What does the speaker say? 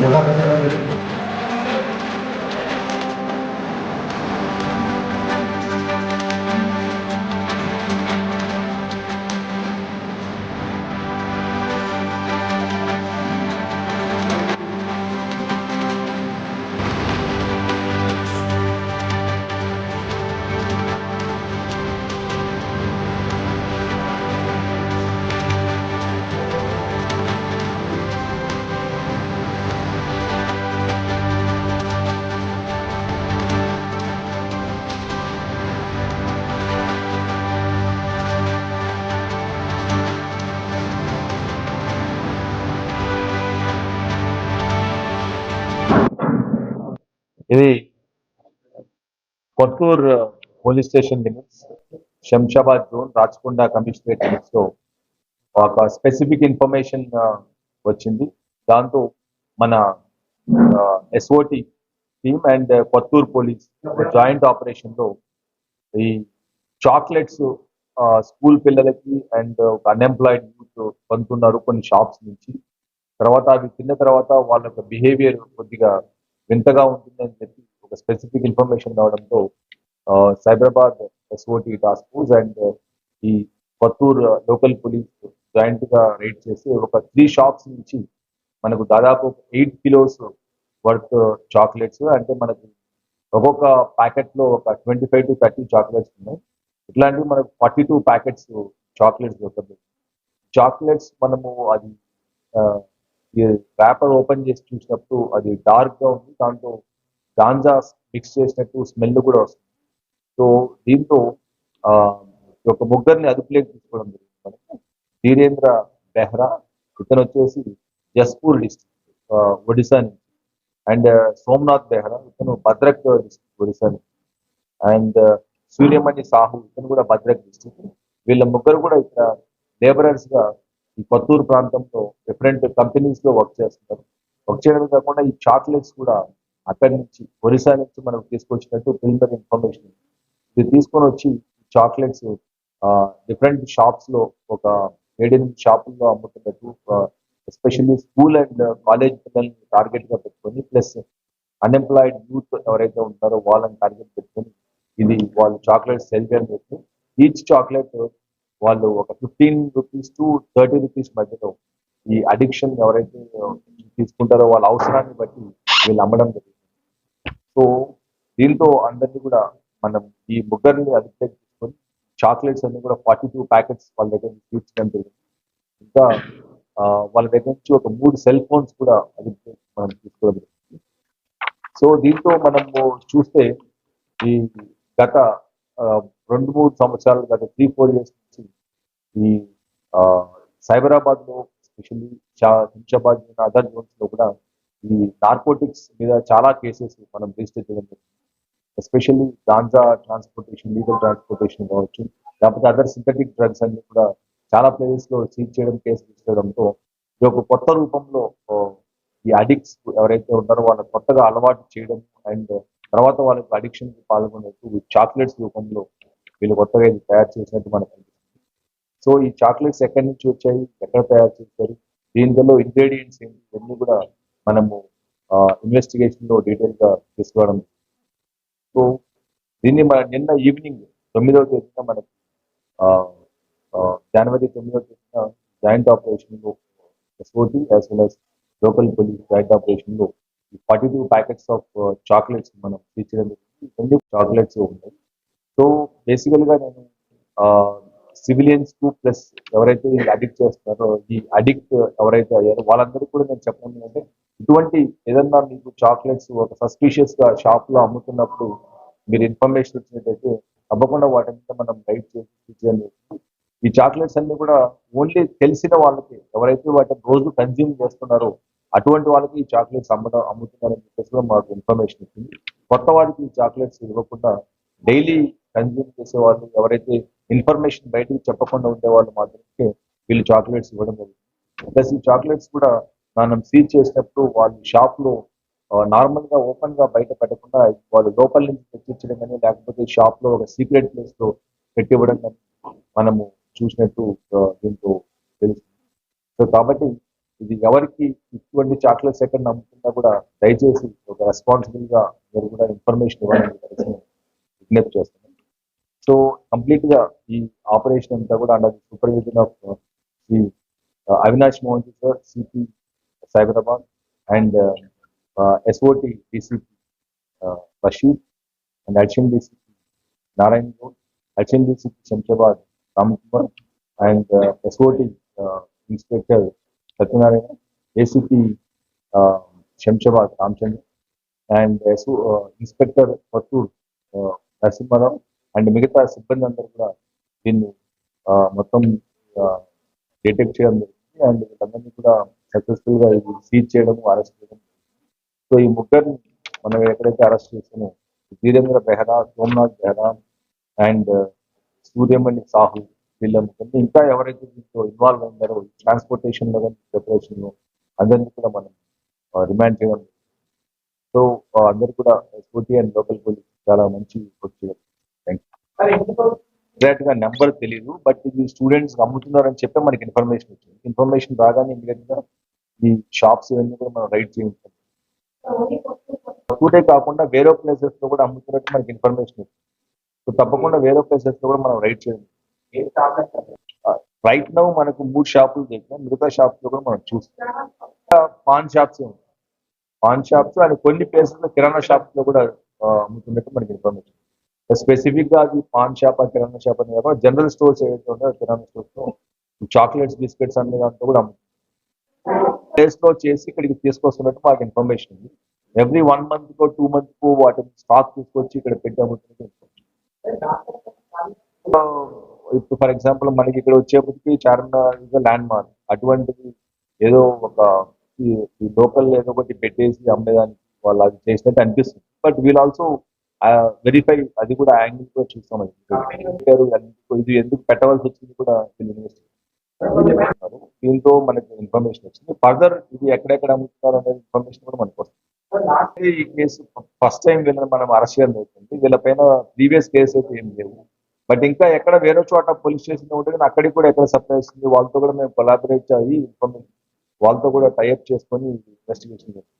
Nakakasarap. ఇది Kothur police station limits Shamshabad zone Rachakonda commissionerate లిమిట్స్లో ఒక స్పెసిఫిక్ ఇన్ఫర్మేషన్ వచ్చింది. దాంతో మన SOT team and Kothur police joint ఆపరేషన్లో ఈ చాక్లెట్స్ స్కూల్ పిల్లలకి అండ్ ఒక అన్ఎంప్లాయిడ్ యూత్ పొందుతున్నారు కొన్ని షాప్స్ నుంచి. తర్వాత అవి తిన్న తర్వాత వాళ్ళ యొక్క బిహేవియర్ కొద్దిగా వింతగా ఉంటుందని చెప్పి ఒక స్పెసిఫిక్ ఇన్ఫర్మేషన్ రావడంతో Cyberabad SOT task force and ఈ పత్తూరు లోకల్ పోలీస్ జాయింట్గా రైడ్ చేసి ఒక త్రీ షాప్స్ నుంచి మనకు దాదాపు ఎయిట్ కిలోస్ వర్త్ చాక్లెట్స్ అంటే మనకు ఒక్కొక్క ప్యాకెట్లో ఒక twenty five to thirty chocolates ఉన్నాయి. ఇట్లాంటివి మనకు ఫార్టీ టూ ప్యాకెట్స్ చాక్లెట్స్ దొరుకుతుంది చాక్లెట్స్ మనము అది పేపర్ ఓపెన్ చేసి చూసినప్పుడు అది డార్క్గా ఉంది. దాంట్లో గాంజా మిక్స్ చేసినట్టు స్మెల్ కూడా వస్తుంది. సో దీంతో ఆ ఒక ముగ్గురిని అదుపులోకి తీసుకోవడం జరిగింది. మనకి ధీరేంద్ర బెహ్రా ఇతను వచ్చేసి జస్పూర్ డిస్ట్రిక్ట్ ఒడిశా నుంచి. అండ్ సోమనాథ్ బెహ్రా ఇతను భద్రక్ డిస్ట్రిక్ట్ ఒడిశా నుంచి. అండ్ సూర్యమణి సాహు ఇతను కూడా భద్రక్ డిస్ట్రిక్ట్ వీళ్ళ ముగ్గురు కూడా ఇక్కడ లేబరర్స్గా ఈ కొత్తూరు ప్రాంతంలో డిఫరెంట్ కంపెనీస్లో వర్క్ చేస్తున్నారు. వర్క్ చేయడమే కాకుండా ఈ చాక్లెట్స్ కూడా అక్కడి నుంచి ఒరిస్సా నుంచి మనకు తీసుకొచ్చినట్టు ప్రిలిమినరీ ఇన్ఫర్మేషన్ ఇది తీసుకొని వచ్చి చాక్లెట్స్ డిఫరెంట్ షాప్స్లో ఒక ఏడెనిమిది షాపుల్లో అమ్ముతున్నట్టు ఎస్పెషల్లీ స్కూల్ అండ్ కాలేజ్ పిల్లల్ని టార్గెట్గా పెట్టుకొని ప్లస్ అన్ఎంప్లాయిడ్ యూత్ ఎవరైతే ఉంటారో వాళ్ళని టార్గెట్ పెట్టుకొని ఇది వాళ్ళు చాక్లెట్స్ సెల్ చేయడం ఈచ్ చాక్లెట్ వాళ్ళు ఒక fifteen rupees to thirty rupees మధ్యలో ఈ అడిక్షన్ ఎవరైతే తీసుకుంటారో వాళ్ళ అవసరాన్ని బట్టి వీళ్ళు అమ్మడం జరిగింది. సో దీంతో అందరినీ కూడా మనం ఈ ముగ్గురిని అదుపులోకి తీసుకొని చాక్లెట్స్ అన్ని కూడా ఫార్టీ టూ ప్యాకెట్స్ వాళ్ళ దగ్గర నుంచి తీర్చడం జరిగింది. ఇంకా వాళ్ళ దగ్గర నుంచి ఒక మూడు సెల్ ఫోన్స్ కూడా అదుపులోకి మనం తీసుకోవడం జరిగింది. సో దీంతో మనము చూస్తే ఈ గత రెండు మూడు సంవత్సరాలు గత త్రీ ఫోర్ ఇయర్స్ ఈ సైబరాబాద్లో ఎస్పెషల్లీ హింషాబాద్ అదర్ జోన్స్లో కూడా ఈ నార్కోటిక్స్ మీద చాలా కేసెస్ మనం రిజిస్టర్ చేయడం especially ganja transportation legal transportation కావచ్చు లేకపోతే అదర్ సింథటిక్ డ్రగ్స్ అన్ని కూడా చాలా ప్లేసెస్లో సీజ్ చేయడం కేసు చేయడంతో ఇది ఒక కొత్త రూపంలో ఈ అడిక్ట్స్ ఎవరైతే ఉన్నారో వాళ్ళకి కొత్తగా అలవాటు చేయడం అండ్ తర్వాత వాళ్ళకి అడిక్షన్కి పాల్గొనేట్టు చాక్లెట్స్ రూపంలో వీళ్ళు కొత్తగా ఇది తయారు చేసినట్టు మనకు సో ఈ చాక్లెట్స్ ఎక్కడి నుంచి వచ్చాయి? ఎక్కడ తయారు చేస్తారు దీనిలో ఇంగ్రీడియంట్స్ ఏంటి? ఇవన్నీ కూడా మనము ఇన్వెస్టిగేషన్లో డీటెయిల్గా తీసుకోవడం. సో దీన్ని మన నిన్న ఈవినింగ్ తొమ్మిదవ తేదీన మనకి జనవరి తొమ్మిదవ తేదీన జాయింట్ ఆపరేషన్లో SOT as well as local police joint ఆపరేషన్లో forty two packets of chocolates మనం తీర్చడం జరిగింది. చాక్లెట్స్ ఉన్నాయి. సో బేసికల్గా నేను సివిలియన్స్కు ప్లస్ ఎవరైతే అడిక్ట్ చేస్తున్నారో ఈ అడిక్ట్ ఎవరైతే అయ్యారో వాళ్ళందరికీ కూడా నేను చెప్పడం ఏంటంటే ఇటువంటి ఏదన్నా మీకు చాక్లెట్స్ ఒక సస్పీషియస్గా షాప్లో అమ్ముతున్నప్పుడు మీరు ఇన్ఫర్మేషన్ వచ్చినట్టయితే తప్పకుండా వాటి మీద మనం గైడ్ చేసి ఈ చాక్లెట్స్ అన్ని కూడా ఓన్లీ తెలిసిన వాళ్ళకి ఎవరైతే వాటిని రోజు కన్జ్యూమ్ చేస్తున్నారో అటువంటి వాళ్ళకి ఈ చాక్లెట్స్ అమ్మడం అమ్ముతున్నారని చెప్పేసి కూడా మాకు ఇన్ఫర్మేషన్ ఇచ్చింది కొత్త వారికి ఈ చాక్లెట్స్ ఇవ్వకుండా డైలీ కన్జ్యూమ్ చేసే వాళ్ళు ఎవరైతే ఇన్ఫర్మేషన్ బయటకు చెప్పకుండా ఉండే వాళ్ళు మాత్రమే వీళ్ళు చాక్లెట్స్ ఇవ్వడం జరుగుతుంది ప్లస్ ఈ చాక్లెట్స్ కూడా మనం సీజ్ చేసినప్పుడు వాళ్ళు షాప్లో నార్మల్గా ఓపెన్గా బయట పెట్టకుండా వాళ్ళు లోపల నుంచి తెచ్చిచ్చడం కానీ లేకపోతే షాప్లో ఒక సీక్రెట్ ప్లేస్లో పెట్టివ్వడం కానీ మనము చూసినట్టు దీంతో తెలుసు సో కాబట్టి ఇది ఎవరికి ఇటువంటి చాక్లెట్స్ ఎక్కడ నమ్ముతున్నా కూడా దయచేసి ఒక రెస్పాన్సిబుల్గా మీరు కూడా ఇన్ఫర్మేషన్ ఇవ్వాలని విజ్ఞప్తి చేస్తాను. సో కంప్లీట్గా ఈ ఆపరేషన్ అంతా కూడా under supervision of Shri Avinash Mohan sir CP Cyberabad and SOT DCP Basheer and addition DCP Narayana Goud addition DCP Shamshabad Ramkumar and SOT inspector Satyanarayana ACP Shamshabad Ramachandra and SO inspector Pathur Narasimha Rao and మిగతా సిబ్బంది అందరూ కూడా దీన్ని ఆ, మొత్తం detect చేయడం జరిగింది. And వీళ్ళందరినీ కూడా సక్సెస్ఫుల్గా ఇది సీజ్ చేయడం అరెస్ట్ చేయడం సో ఈ ముగ్గురిని మనం ఎక్కడైతే అరెస్ట్ చేసామో వీరేంద్ర బెహ్రా సోమనాథ్ బెహ్రా అండ్ సూర్యమణి సాహు వీళ్ళ ముగ్గురిని ఇంకా ఎవరైతే దీంట్లో ఇన్వాల్వ్ అయ్యారో ట్రాన్స్పోర్టేషన్లో కానీ ప్రిపరేషన్లో అందరినీ కూడా మనం రిమాండ్ చేయడం సో అందరు కూడా స్కూటీ అండ్ లోకల్ పోలీస్ చాలా మంచి వచ్చి ఎగ్జాక్ట్గా నెంబర్ తెలియదు బట్ ఇది స్టూడెంట్స్ అమ్ముతున్నారని చెప్పి మనకి ఇన్ఫర్మేషన్ వచ్చింది. ఇన్ఫర్మేషన్ రాగానే ఇమీడియట్గా ఈ షాప్స్ ఇవన్నీ కూడా మనం రైడ్ చేయించాం ఒకటే కాకుండా వేరే ప్లేసెస్లో కూడా అమ్ముతున్నట్టు మనకి ఇన్ఫర్మేషన్ వచ్చింది. సో తప్పకుండా వేరే ప్లేసెస్లో కూడా మనం రైడ్ చేయండి రైట్ నౌ మనకు మూడు షాపులు దగ్గర మిగతా షాప్స్లో కూడా మనం చూస్తాం. Paan shops paan shops and కొన్ని ప్లేసెస్లో కిరాణా షాప్స్లో కూడా అమ్ముతున్నట్టు మనకి ఇన్ఫర్మేషన్ స్పెసిఫిక్గా అది పాన్ షాప్ కిరాణా షాప్ అని కాకుండా జనరల్ స్టోర్స్ ఏవైతే ఉన్నాయో కిరాణా స్టోర్స్ చాక్లెట్స్ బిస్కెట్స్ అన్ని దాంట్లో కూడా ప్లేస్లో చేసి ఇక్కడికి తీసుకొస్తున్నట్టు మాకు ఇన్ఫర్మేషన్ ఉంది. ఎవ్రీ వన్ మంత్ కో టూ మంత్ కో వాటిని స్టాక్ తీసుకొచ్చి ఇక్కడ పెట్టి ఇప్పుడు ఫర్ ఎగ్జాంపుల్ మనకి ఇక్కడ వచ్చేప్పటికి చార్మినార్ ల్యాండ్ మార్క్ అటువంటిది ఏదో ఒక ఈ లోకల్ ఏదో ఒకటి పెట్టేసి అమ్మేదానికి వాళ్ళు అది చేసినట్టు అనిపిస్తుంది. బట్ వీల్ ఆల్సో వెరిఫై అది కూడా యాంగిల్తో చూస్తాం ఇది ఎందుకు పెట్టవలసి వచ్చింది కూడా ఇన్వెస్ట్ దీంతో మనకి ఇన్ఫర్మేషన్ వచ్చింది. ఫర్దర్ ఇది ఎక్కడెక్కడ అమ్ముతున్నారు అనేది ఇన్ఫర్మేషన్ కూడా మనకు వస్తుంది. ఈ కేసు ఫస్ట్ టైం వీళ్ళని మనం అరెస్ట్ చేయడం జరుగుతుంది వీళ్ళపైన ప్రీవియస్ కేసు అయితే ఏం లేవు. బట్ ఇంకా ఎక్కడ వేరే చోట పోలీస్ స్టేషన్ ఉంటే కానీ అక్కడికి కూడా ఎక్కడ సప్లై వస్తుంది వాళ్ళతో కూడా మేము కొలాబరేట్ అయ్యి ఇన్ఫర్మేషన్ వాళ్ళతో కూడా టైఅప్ చేసుకొని ఇన్వెస్టిగేషన్ చేస్తాం.